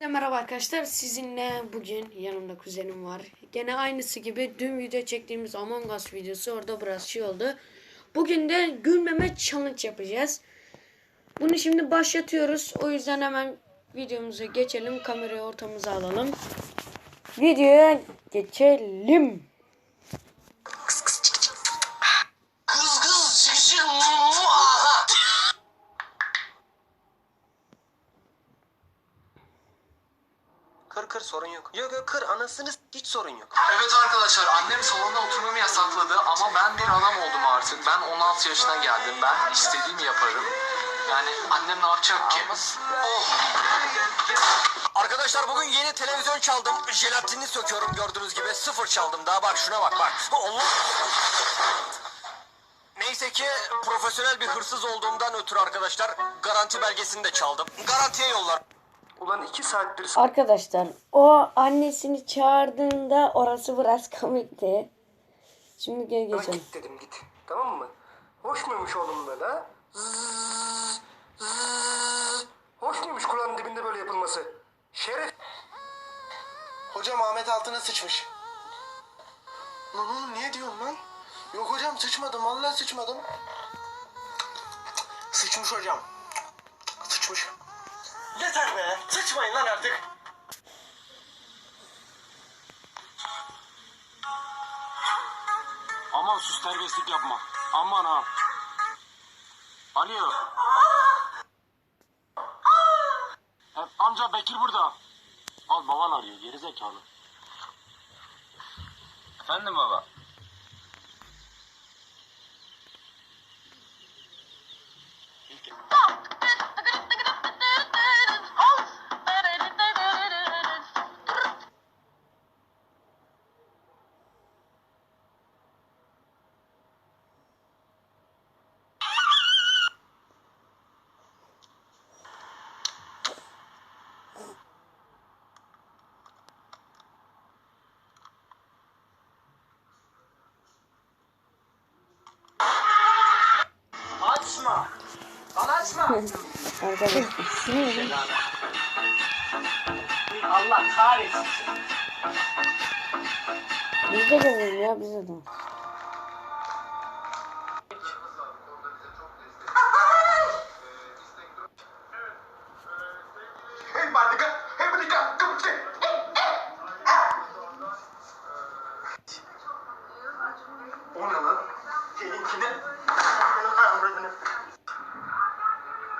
Merhaba arkadaşlar sizinle bugün yanımda kuzenim var. Gene aynısı gibi dün video çektiğimiz Among Us videosu orada biraz şey oldu. Bugün de gülmeme challenge yapacağız. Bunu şimdi başlatıyoruz. O yüzden hemen videomuza geçelim. Kamerayı ortamıza alalım. Videoya geçelim. Kır kır sorun yok. Yok yok kır anasını s- hiç sorun yok. Evet arkadaşlar annem salonda oturmamı yasakladı ama ben bir adam oldum artık. Ben 16 yaşına geldim. Ben istediğimi yaparım. Yani annem ne yapacak ki? Oh. Arkadaşlar bugün yeni televizyon çaldım. Jelatinini söküyorum gördüğünüz gibi. Sıfır çaldım daha bak şuna bak bak. Allah. Neyse ki profesyonel bir hırsız olduğumdan ötürü arkadaşlar garanti belgesini de çaldım. Garantiye yollar. Ulan iki saattir Arkadaşlar o annesini çağırdığında orası biraz komikti. Şimdi gel Sana geçelim. git dedim git. Tamam mı? Hoş muymuş oğlum böyle ha? Zzz, zzz. Hoş muymuş kulağın dibinde böyle yapılması? Şeref. Hocam Ahmet altına sıçmış. Lan oğlum niye diyorsun lan? Yok hocam sıçmadım vallahi sıçmadım. Sıçmış hocam. Sıçmış. Yeter be. Sıçmayın lan artık. Aman sus terbiyesizlik yapma. Aman ha. Alo. E, amca Bekir burada. Al baban arıyor geri zekalı. Efendim baba. Açma. Arkadaşlar. Allah kahretsin. Biz de gelelim ya bize de.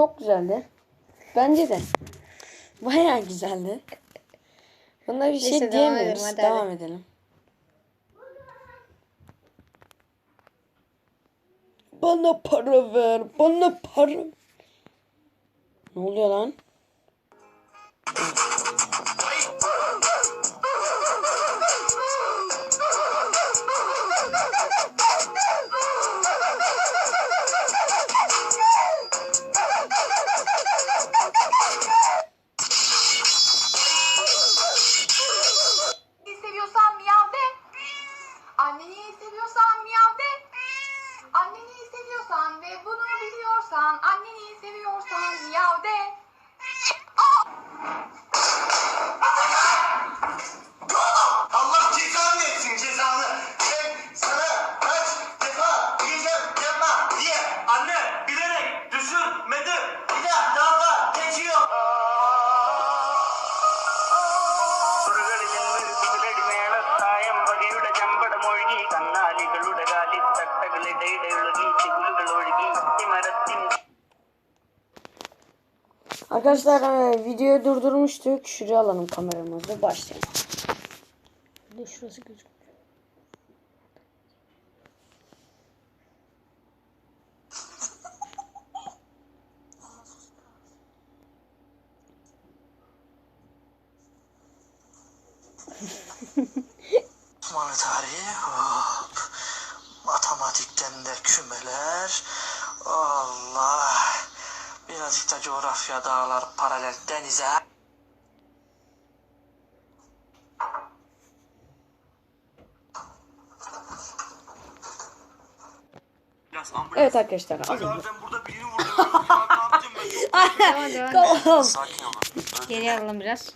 Çok güzeldi. Bence de. Bayağı güzeldi. Buna bir şey Neyse, devam diyemiyoruz. edelim, hadi, devam hadi. edelim. Bana para ver. Bana para. Ne oluyor lan? Anneni seviyorsan miyav Arkadaşlar e, videoyu durdurmuştuk. Şuraya alalım kameramızı. Başlayalım. Bir de şurası gözüküyor. Osmanlı hop. Matematikten de kümeler. Allah. Birazcık da coğrafya dağlar paralel denize. Evet arkadaşlar. Az önce. Ben burada birini vurdum. ne yapacağım ben? Tamam. Sakin olun. Geri alalım biraz.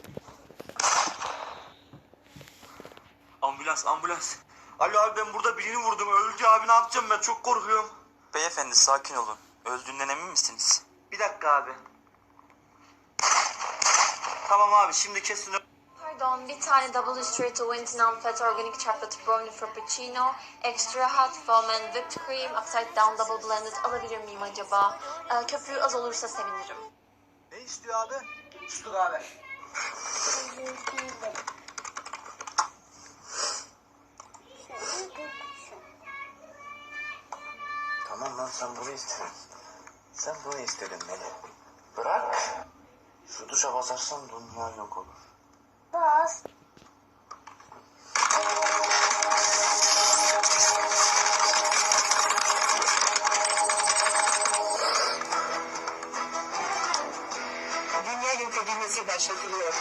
Ambulans ambulans. Alo abi ben burada birini vurdum. Öldü abi ne yapacağım ben çok korkuyorum. Beyefendi sakin olun. Öldüğünden emin misiniz? Bir dakika abi. Tamam abi şimdi kesin Pardon, bir tane double straight to win non-fat organic chocolate brownie frappuccino, extra hot foam and whipped cream, upside down double blended alabilir miyim acaba? Ee, köpüğü az olursa sevinirim. Ne istiyor abi? Sütü abi. Tamam lan sen bunu istedin. Sen bunu istedin beni. Bırak. Şu duşa basarsan dünya yok olur. Dünya yok edilmesi başlatılıyor.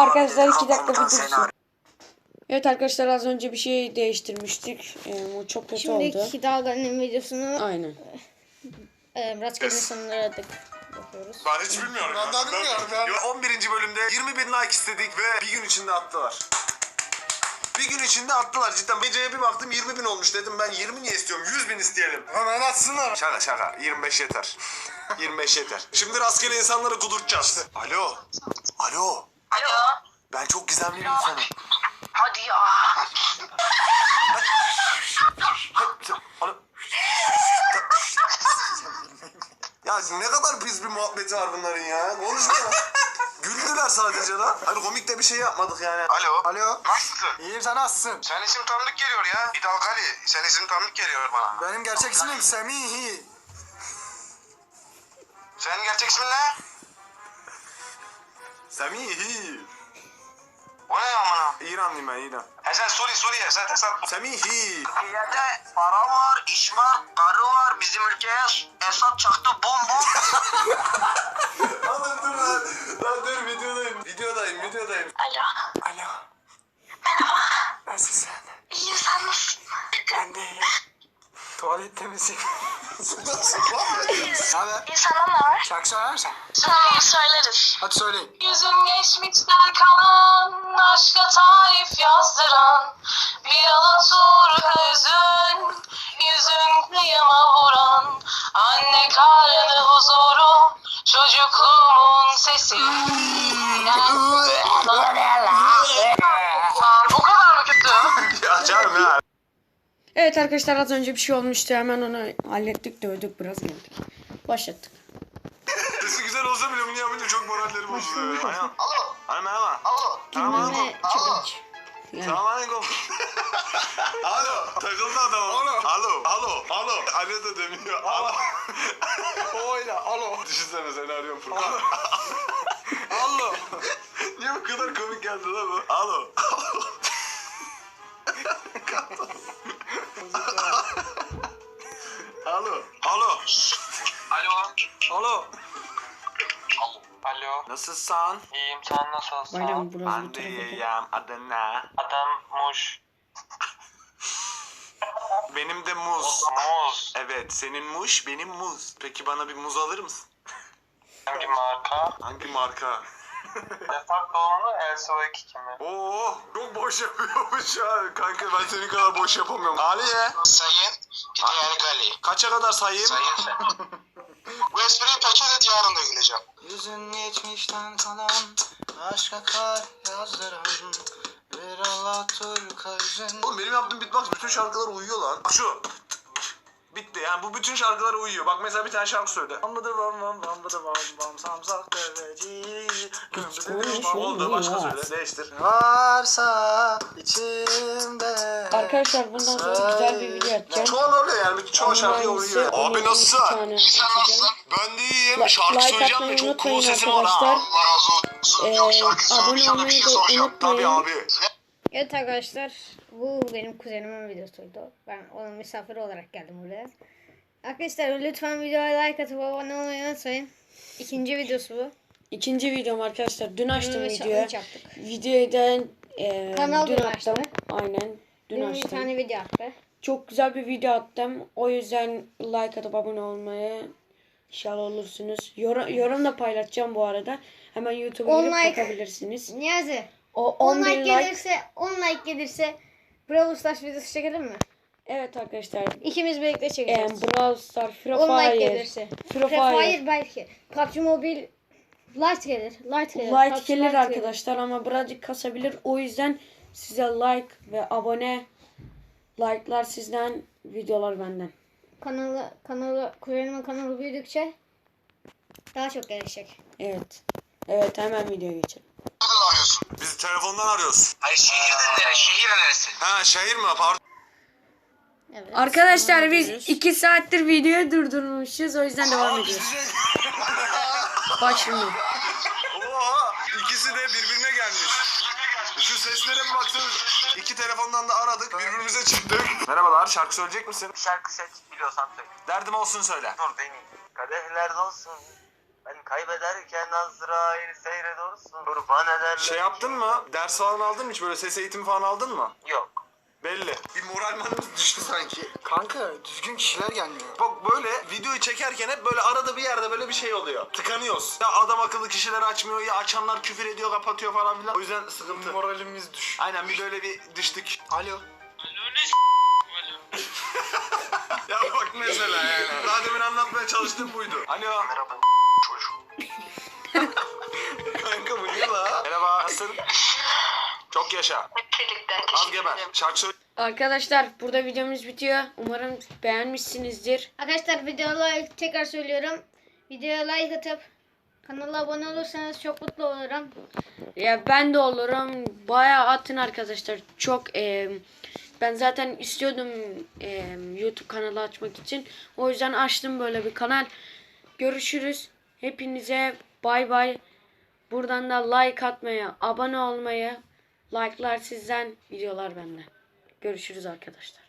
Arkadaşlar, iki "Kalk dakika bir seni dursun. arıyor." Evet arkadaşlar az önce bir şey değiştirmiştik. Ee, o çok kötü oldu. Şimdiki dalganın videosunu Aynen. e, rastgele insanlara da bakıyoruz. Ben hiç bilmiyorum. Ben daha bilmiyorum yani. 11. bölümde 20 bin like istedik ve bir gün içinde attılar. Bir gün içinde attılar cidden. Geceye bir baktım 20 bin olmuş dedim ben 20 niye istiyorum 100 bin isteyelim. Hemen atsınlar. Şaka şaka 25 yeter. 25 yeter. Şimdi rastgele insanları kudurtacağız. Alo. Alo. Alo? Ben çok gizemli bir insanım. Hadi ya. Alo. Ya ne kadar pis bir muhabbeti var bunların ya. Konuşma. Güldüler sadece lan. Hani komik de bir şey yapmadık yani. Alo. Alo. Nasılsın? İyiyim sen nasılsın? Sen isim tanıdık geliyor ya. İdalgali. Sen isim tanıdık geliyor bana. Benim gerçek ismim Semihi. Senin gerçek ismin ne? Semihi. O ne amına? İranlıyım ben İran. He sen Suri Suriye. Sen sen Semihi. Türkiye'de para var, iş var, karı var. Bizim ülkeye Esat çaktı bum bum. Oğlum dur lan. Lan dur videodayım. Videodayım videodayım. Alo. Alo. Merhaba. Nasılsın? İyiyim sen nasılsın? Ben de iyiyim. Tuvalette misin? Ne haber? İyi senden ne var? Şarkı söyler misin? Söyle söyleriz. Hadi söyleyin. Yüzüm geçmişten kalan, aşka tarif yazdıran Bir alatur hüzün, yüzün kıyıma vuran Anne karnı huzuru, çocukluğumun sesi Bu Evet arkadaşlar az önce bir şey olmuştu. Hemen onu hallettik dövdük biraz geldik. Başlattık. Sesi güzel olsa bile bunu yapınca çok morallerim bozuluyor. Alo. Alo. Alo merhaba. Alo. Gülmeme challenge. Yani. Selamünaleyküm. Alo. Takıldı adam. Alo. Alo. Alo. Alo. Alo da demiyor. Alo. Oyla. Alo. Düşünsene seni arıyorum Furkan. Alo. Niye bu kadar komik geldi lan bu? Alo. Alo. Nasılsın? İyiyim sen nasılsın? Bayram biraz Ben de iyiyim. Adın ne? Adam Muş. Benim de muz. Muz. Evet, senin muş, benim muz. Peki bana bir muz alır mısın? Hangi marka? Hangi marka? Defakto olanı LSO2 kimi? Oo, çok boş yapıyormuş ya. Kanka ben senin kadar boş yapamıyorum. Aliye. Sayın Hidayet Gali. Kaça kadar sayayım? Sayın Bu espriyi peçete diyarında güleceğim. Yüzün geçmişten kalan aşka kar yazdıran bir Alaturka kalbin. Oğlum benim yaptığım beatbox bütün şarkılara uyuyor lan. Bak Şu. Bitti yani bu bütün şarkılara uyuyor. Bak mesela bir tane şarkı söyle. Bambıdı bam bam bambıdı bam bam samsak deveci. Gömbüdü bam. Oldu başka söyle. Değiştir. Varsa içimde. Arkadaşlar bundan sonra güzel bir video atacağım. Çoğun oluyor yani. Çoğu şarkıya uyuyor. Abi nasılsın? tane atacağım. Ben de iyiyim. Şarkı like söyleyeceğim de çok cool sesim var ha. arkadaşlar. Allah razı olsun. Ee, ya şarkı abone söyleyeceğim de bir olmayı şey soracağım. Tabii unutmayın. abi. Evet arkadaşlar bu benim kuzenimin videosuydu. Ben onun misafiri olarak geldim buraya. Arkadaşlar lütfen videoya like atıp abone olmayı unutmayın. İkinci videosu bu. İkinci videom arkadaşlar. Dün açtım Dün videoyu. yaptık. Videoyu da e, Kanal dün dün attım. açtı. Aynen. Dün, Dün bir açtım. tane video attı. Çok güzel bir video attım. O yüzden like atıp abone olmayı inşallah olursunuz. Yorum, yorum da paylaşacağım bu arada. Hemen YouTube'a girip like. bakabilirsiniz. Niyazi O 10 10 like, like. gelirse 10 like gelirse Brawl Stars videosu çekelim mi? Evet arkadaşlar. İkimiz birlikte çekeceğiz. Brawl Stars, Free 10 like Fire, gelirse. Free Fire. Fire belki. PUBG Mobile Light gelir. Light gelir. Light PUBG gelir arkadaşlar ama birazcık kasabilir. O yüzden size like ve abone like'lar sizden, videolar benden. Kanalı, kanalı, kuzenimin kanalı büyüdükçe daha çok gelişecek. Evet. Evet hemen videoya geçelim. Biz telefondan arıyoruz. Hayır şehirden nere? Şehir neresi? Ha şehir mi? Pardon. Evet. Arkadaşlar biz 2 saattir videoyu durdurmuşuz. O yüzden devam ediyoruz. Bak şimdi. Oha! İkisi de birbirine gelmiş. Şu seslere bir baksanız. İki telefondan da aradık. Birbirimize çıktık. Merhabalar. Şarkı söyleyecek misin? Şarkı seç biliyorsan söyle. Derdim olsun söyle. Dur deneyeyim. Kadehler dolsun. Ben kaybederken Azrail seyredorsun. Kurban ederler. Şey yaptın mı? Ders falan aldın mı hiç? Böyle ses eğitimi falan aldın mı? Yok. Belli. Bir moralmanımız düştü sanki. Kanka düzgün kişiler gelmiyor. Bak böyle videoyu çekerken hep böyle arada bir yerde böyle bir şey oluyor. Tıkanıyoruz. Ya adam akıllı kişiler açmıyor ya açanlar küfür ediyor kapatıyor falan filan. O yüzden sıkıntı. Moralimiz düş. Aynen bir böyle bir düştük. Alo. ya bak mesela yani. Daha demin anlatmaya çalıştığım buydu. Alo. Merhaba çocuk. Kanka bu ne la? Merhaba nasılsın? Çok yaşa. Birlikte. Az geber. Şarkı söyle. Arkadaşlar burada videomuz bitiyor. Umarım beğenmişsinizdir. Arkadaşlar videoya tekrar söylüyorum. Videoya like atıp kanala abone olursanız çok mutlu olurum. Ya ben de olurum. Bayağı atın arkadaşlar. Çok e, ben zaten istiyordum e, YouTube kanalı açmak için. O yüzden açtım böyle bir kanal. Görüşürüz. Hepinize bay bay. Buradan da like atmayı, abone olmayı, like'lar sizden, videolar benden. Görüşürüz arkadaşlar.